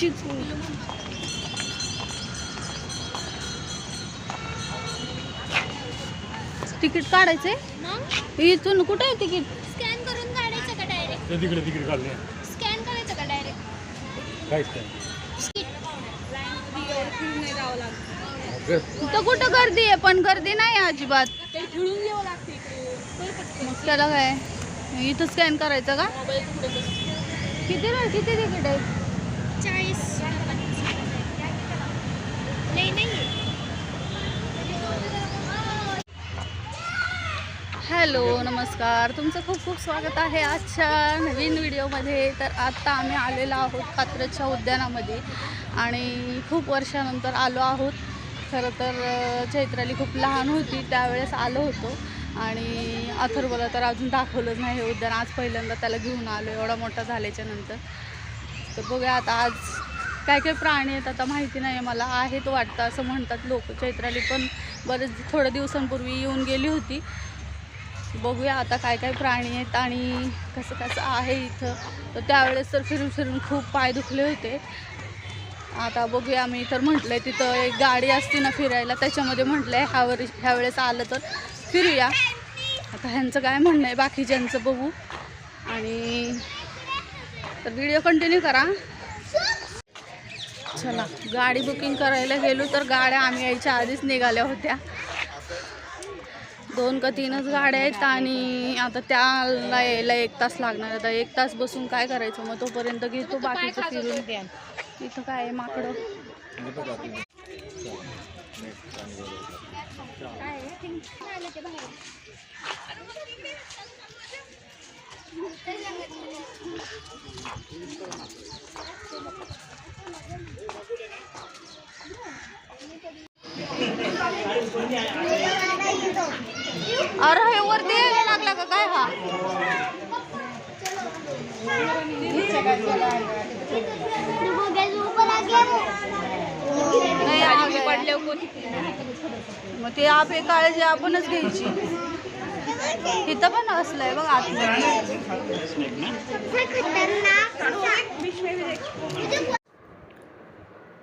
चिकू तिकीट काढायचंय? मग? इथून कुठे आहे तिकीट? स्कॅन करून काढायचं का डायरेक्ट? ते तिकडे तिकडे काढले स्कॅन करायचं का डायरेक्ट? काय इथं कुठं गर्दी आहे? पण गर्दी नाही आहे अजिबात. त्याला काय? इथं स्कॅन करायचं का? किती किती तिकीट आहे? चाळीस नाही नाही हॅलो नमस्कार. तुमचं खूप खूप स्वागत आहे आजच्या नवीन व्हिडिओमध्ये. तर आत्ता आम्ही आलेलो आहोत कात्रजच्या उद्यानामध्ये आणि खूप वर्षानंतर आलो आहोत. खरं तर चैत्राली खूप लहान होती त्यावेळेस आलो होतो. आणि अथर्वला तर अजून दाखवलंच नाही हे उद्यान. आज पहिल्यांदा त्याला घेऊन आलो एवढा मोठा झाल्याच्यानंतर. तर बघूया आता आज काय काय प्राणी आहेत आता माहिती नाही आहे मला आहेत वाटतं असं म्हणतात लोक. चैत्राली पण बरेच थोड्या दिवसांपूर्वी येऊन गेली होती. बघूया आता काय काय प्राणी आहेत आणि कसं कसं आहे इथं. तर त्यावेळेस तर फिरून फिरून खूप पाय दुखले होते. आता बघूया मी तर म्हटलं आहे तिथं एक गाडी असते ना फिरायला त्याच्यामध्ये म्हटलं आहे ह्यावर ह्यावेळेस आलं तर फिरूया. आता ह्यांचं काय म्हणणं आहे बाकीच्यांचं बघू. आणि तर व्हिडिओ कंटिन्यू करा. चला गाडी बुकिंग करायला गेलो तर गाड्या आम्ही यायच्या आधीच निघाल्या होत्या. दोन का तीनच गाड्या आहेत आणि आता त्याला यायला एक तास लागणार आता एक तास बसून काय करायचं? मग तोपर्यंत घेतो बाकीचं फिरून इथं काय आहे? माकडं. अरे हे वरती यायला लागला का काय हा? नाही आली आगे कोणी? मग ते आपली काळजी आपणच घ्यायची. इथं पण असलंय बघ आतमध्ये.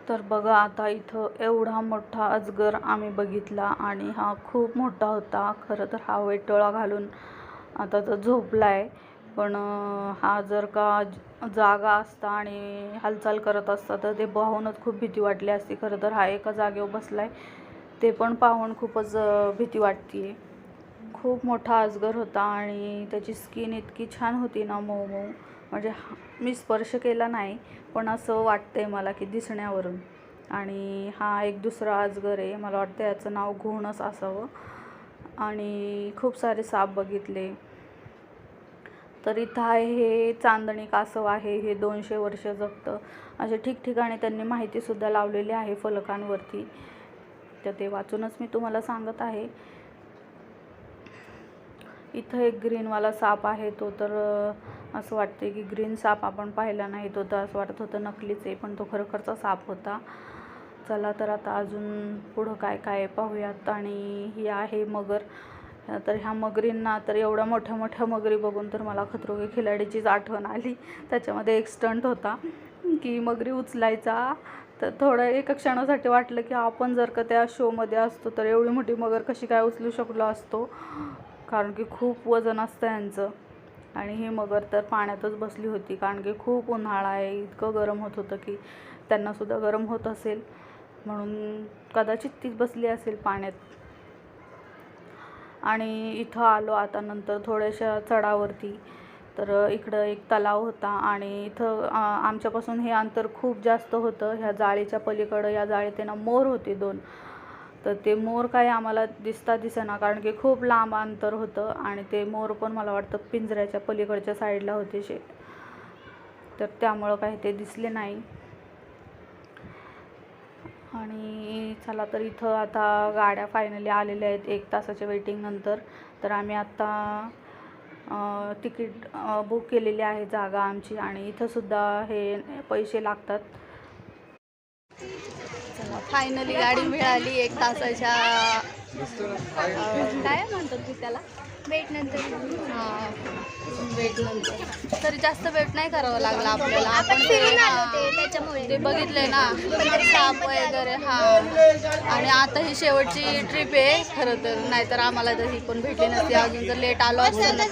तर बघा आता इथं एवढा मोठा अजगर आम्ही बघितला आणि हा खूप मोठा होता. खरं तर हा वेटोळा घालून आता तो झोपला आहे पण हा जर का जागा असता आणि हालचाल करत असता तर ते पाहूनच खूप भीती वाटली असती. खरं तर हा एका जागेवर बसला आहे ते पण पाहून खूपच भीती वाटते खूप मोठा अजगर होता आणि त्याची स्किन इतकी छान होती ना मऊ मऊ. म्हणजे हा- मी स्पर्श केला नाही पण असं वाटतंय मला की दिसण्यावरून. आणि हा एक दुसरा अजगर आहे. मला वाटतं याचं नाव घोणस असावं. आणि खूप सारे साप बघितले. तर इथं आहे हे चांदणी कासव आहे. हे दोनशे वर्ष जगतं. असे ठिकठिकाणी त्यांनी माहितीसुद्धा लावलेली आहे फलकांवरती. तर ते वाचूनच मी तुम्हाला सांगत आहे. इथं एक ग्रीनवाला साप आहे तो तर असं वाटते की ग्रीन साप आपण पाहिला नाही. तो तर असं वाटत होतं नकलीच आहे पण तो खरोखरचा साप होता. चला तर आता अजून पुढं काय काय पाहूयात. आणि ही आहे मगर. तर ह्या मगरींना तर एवढ्या मोठ्या मोठ्या मगरी बघून तर मला खतरोगे खिलाडीचीच आठवण आली. त्याच्यामध्ये एक स्टंट होता की मगरी उचलायचा. तर थोडं एका क्षणासाठी वाटलं की आपण जर का त्या शोमध्ये असतो तर एवढी मोठी मगर कशी काय उचलू शकलो असतो? कारण की खूप वजन असतं यांचं. आणि ही मगर तर पाण्यातच बसली होती. कारण की खूप उन्हाळा आहे. इतकं गरम होत होतं की त्यांनासुद्धा गरम होत असेल. म्हणून कदाचित ती बसली असेल पाण्यात. आणि इथं आलो. आता नंतर थोड्याशा चढावरती. तर इकडं एक तलाव होता. आणि इथं आमच्यापासून हे अंतर खूप जास्त होतं. ह्या जाळीच्या पलीकडं या जाळीत ना मोर होते दोन. तर ते मोर काही आम्हाला दिसता दिसेना कारण की खूप लांब अंतर होतं आणि ते मोर पण मला वाटतं पिंजऱ्याच्या पलीकडच्या साईडला होते शे तर त्यामुळं काही ते दिसले नाही. आणि चला तर इथं आता गाड्या फायनली आलेल्या आहेत एक तासाच्या वेटिंगनंतर तर आम्ही आत्ता तिकीट बुक केलेली आहे जागा आमची आणि इथंसुद्धा हे पैसे लागतात. फायनली गाडी मिळाली एक तासाच्या काय म्हणतात की त्याला? वेट नंतर हां. वेट नंतर तरी जास्त वेट नाही करावं लागला आपल्याला. आपण ते फिरून आलो हां, ते त्याच्यामुळे. ते बघितले ना. साप वगैरे हा. आणि आता ही शेवटची ट्रिप आहे. खरं तर नाहीतर आम्हाला तर ही पण भेटली नसती. अजून जर लेट आलो असतो ना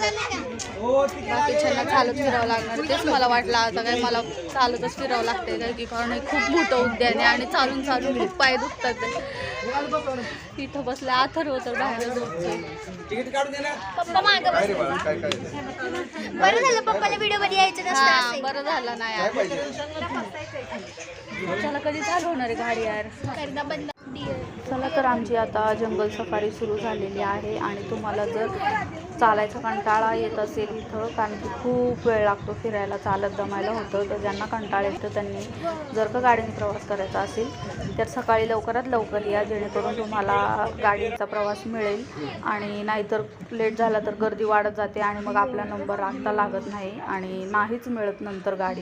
बाकीच्यांना चालत फिरावं लागणार. तेच मला वाटलं आता काय मला चालतच फिरावं लागते काय की कारण हे खूप मोठं उद्यान आहे आणि चालून चालून खूप पाय दुखतात. ते. इथं बसले अथर्व तर बाहेर झोपतोय. पप्पा मागं. बरं झालं पप्पाला व्हिडिओमध्ये यायचं नसतं हा. बरं झालं नाही यार. चला कधी चालू होणार आहे गाडी यार करदा चला तर आमची आता जंगल सफारी सुरू झालेली आहे आणि तुम्हाला जर चालायचा कंटाळा येत असेल इथं कारण की खूप वेळ लागतो फिरायला चालत दमायला होतं तर ज्यांना कंटाळा येतं त्यांनी जर का गाडीने प्रवास करायचा असेल तर सकाळी लवकरात लवकर या जेणेकरून तुम्हाला गाडीचा प्रवास मिळेल. आणि नाहीतर लेट झाला तर गर्दी वाढत जाते आणि मग आपला नंबर राखता लागत नाही आणि नाहीच मिळत नंतर गाडी.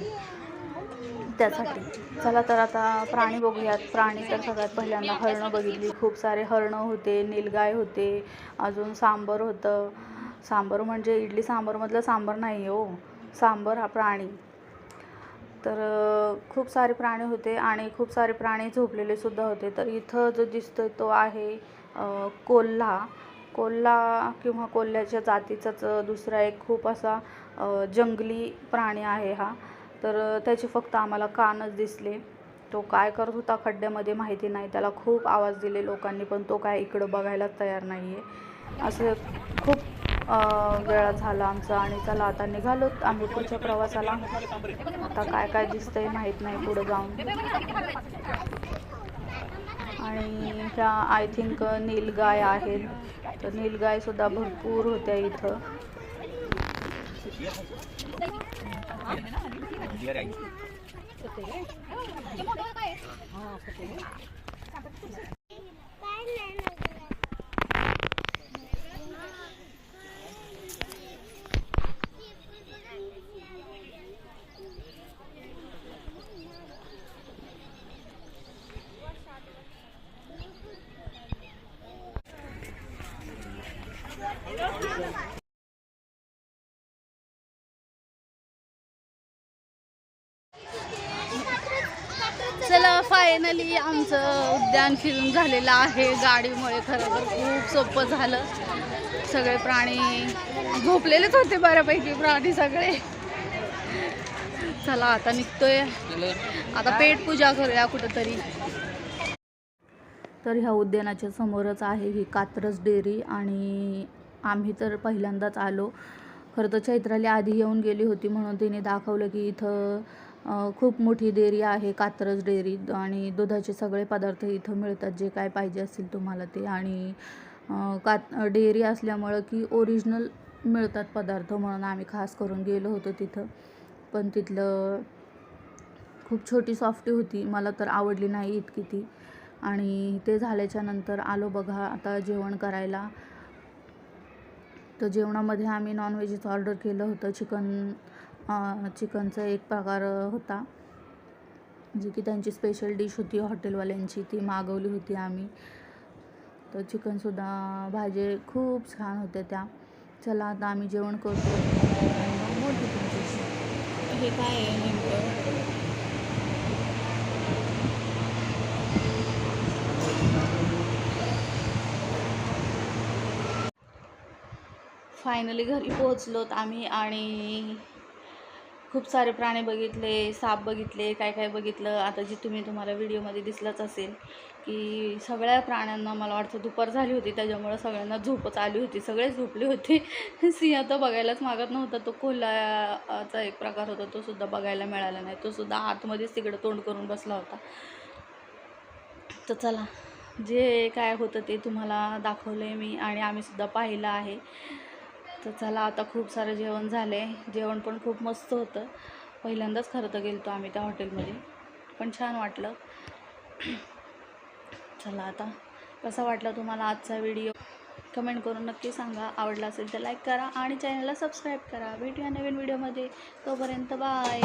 त्यासाठी. चला तर आता प्राणी बघूयात. प्राणी तर सगळ्यात पहिल्यांदा हरणं बघितली. खूप सारे हरणं होते नीलगाय होते अजून सांबर होतं. सांबर म्हणजे इडली सांबरमधलं सांबर नाही हो. सांबर हा प्राणी. तर खूप सारे प्राणी होते आणि खूप सारे प्राणी झोपलेले सुद्धा होते. तर इथं जो दिसतोय तो आहे कोल्हा. कोल्हा किंवा कोल्ह्याच्या जातीचाच दुसरा एक खूप असा जंगली प्राणी आहे हा. तर त्याचे फक्त आम्हाला कानच दिसले. तो काय करत होता खड्ड्यामध्ये माहिती नाही. त्याला खूप आवाज दिले लोकांनी पण तो काय इकडं बघायलाच तयार नाही आहे असं खूप वेळा झाला आमचा आणि चला आता निघालो आम्ही पुढच्या प्रवासाला. आता काय काय दिसतंय माहीत नाही पुढं जाऊन. आणि ह्या आय थिंक नीलगाय आहेत. तर नीलगाय सुद्धा भरपूर होत्या इथं. चला फायनली आमचं उद्यान फिरून झालेलं आहे. गाडीमुळे खरं तर खूप सोपं झालं. सगळे प्राणी झोपलेलेच होते बऱ्यापैकी प्राणी सगळे. चला आता निघतोय. आता पेट पूजा करूया कुठंतरी. तर ह्या उद्यानाच्या समोरच आहे ही कात्रज डेअरी आणि आम्ही तर पहिल्यांदाच आलो. खरं तर चैत्राली आधी येऊन गेली होती म्हणून तिने दाखवलं की इथं खूप मोठी डेअरी आहे कात्रज डेअरी आणि दुधाचे सगळे पदार्थ इथं मिळतात जे काय पाहिजे असतील तुम्हाला ते. आणि कात डेअरी असल्यामुळं की ओरिजिनल मिळतात पदार्थ म्हणून आम्ही खास करून गेलो होतो तिथं. पण तिथलं खूप छोटी सॉफ्टी होती मला तर आवडली नाही इतकी ती. आणि ते झाल्याच्यानंतर आलो बघा आता जेवण करायला. तर जेवणामध्ये आम्ही नॉनव्हेजच ऑर्डर केलं होतं चिकन चिकनचा एक प्रकार होता. जी की त्यांची स्पेशल डिश होती हॉटेलवाल्यांची ती मागवली होती आम्ही. तर चिकनसुद्धा भाजी खूप छान होत्या त्या. चला आता आम्ही जेवण करतो. बोलतो तुमच्याशी हे काय आहे नेमकं? फायनली घरी पोहोचलोत आम्ही आणि खूप सारे प्राणी बघितले साप बघितले काय काय बघितलं. आता जी तुम्ही तुम्हाला व्हिडिओमध्ये दिसलंच असेल की सगळ्या प्राण्यांना मला वाटतं दुपार झाली होती त्याच्यामुळं सगळ्यांना झोपच आली होती सगळे झोपले होते. सिंह तर बघायलाच मागत नव्हता तो कोल्हाचा एक प्रकार होता तो सुद्धा बघायला मिळाला नाही. तो सुद्धा आतमध्येच तिकडं तोंड करून बसला होता. तर चला जे काय होतं ते तुम्हाला दाखवलं आहे मी आणि आम्ही सुद्धा पाहिलं आहे. तर चला आता खूप सारं जेवण झालं आहे जेवण पण खूप मस्त होतं. पहिल्यांदाच खरं तर गेलतो आम्ही त्या हॉटेलमध्ये. पण छान वाटलं. चला आता कसा वाटला तुम्हाला आजचा व्हिडिओ? कमेंट करून नक्की सांगा. आवडला असेल तर लाईक करा आणि चॅनलला सबस्क्राईब करा. भेटूया नवीन व्हिडिओमध्ये. तोपर्यंत बाय.